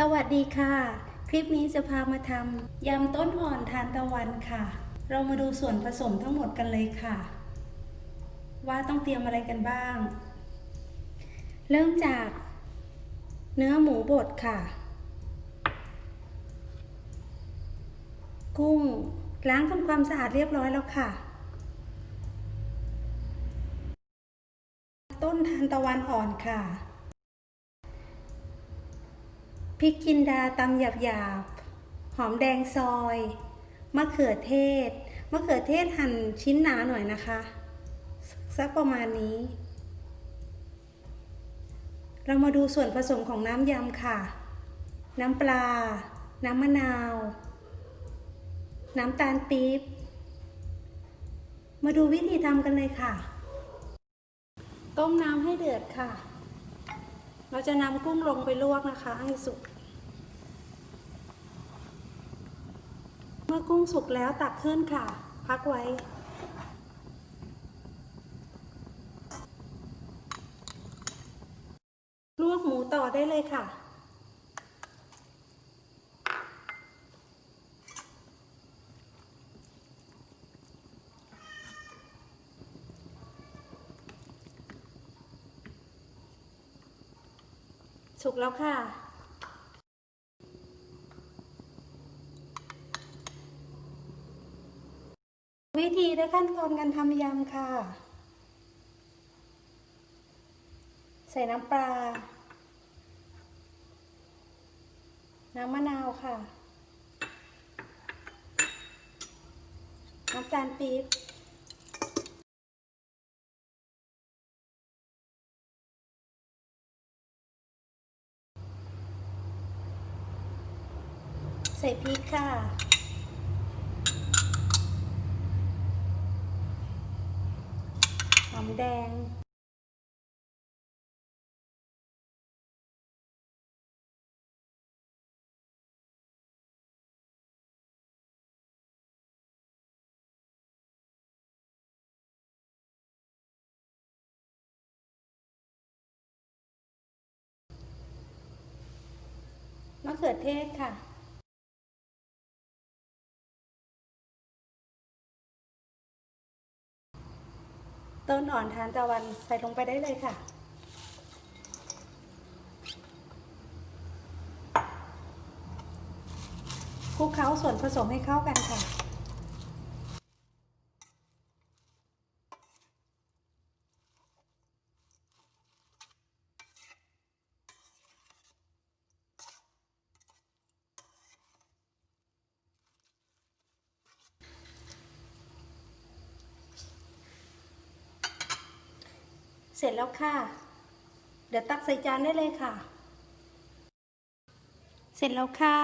สวัสดีค่ะ คลิปนี้จะพามาทำยำต้นอ่อนทานตะวันค่ะ เรามาดูส่วนผสมทั้งหมดกันเลยค่ะ ว่าต้องเตรียมอะไรกันบ้าง เริ่มจากเนื้อหมูบดค่ะ กุ้งล้างทำความสะอาดเรียบร้อยแล้วค่ะ ต้นทานตะวันอ่อนค่ะ พริกจินดาตำหยาบๆหอมแดงซอย มะเขือเทศ มะเขือเทศหั่นชิ้นหนาหน่อยนะคะ สักประมาณนี้ เรามาดูส่วนผสมของน้ำยำค่ะ น้ำปลา น้ำมะนาว น้ำตาลปี๊บ มาดูวิธีทำกันเลยค่ะ ต้มน้ำให้เดือดค่ะ เราจะนำกุ้งลงไปลวกนะคะ ให้สุก เมื่ อกุ้งสุกแล้วตักขึ้นค่ะ พักไว้ ลวกหมูต่อได้เลยค่ะ สุกแล้วค่ะ วิธีและขั้นตอนการทำยำค่ะ ใส่น้ำปลา น้ำมะนาวค่ะ น้ำตาลปี๊บใส่พริกค่ะ หอม แดงมะเขือเทศค่ะ ต้นอ่อนทานตะวันใส่ลงไปได้เลยค่ะ คลุกเคล้าส่วนผสมให้เข้ากันค่ะ เสร็จแล้วค่ะ เดี๋ยวตักใส่จานได้เลยค่ะ เสร็จแล้วค่ะ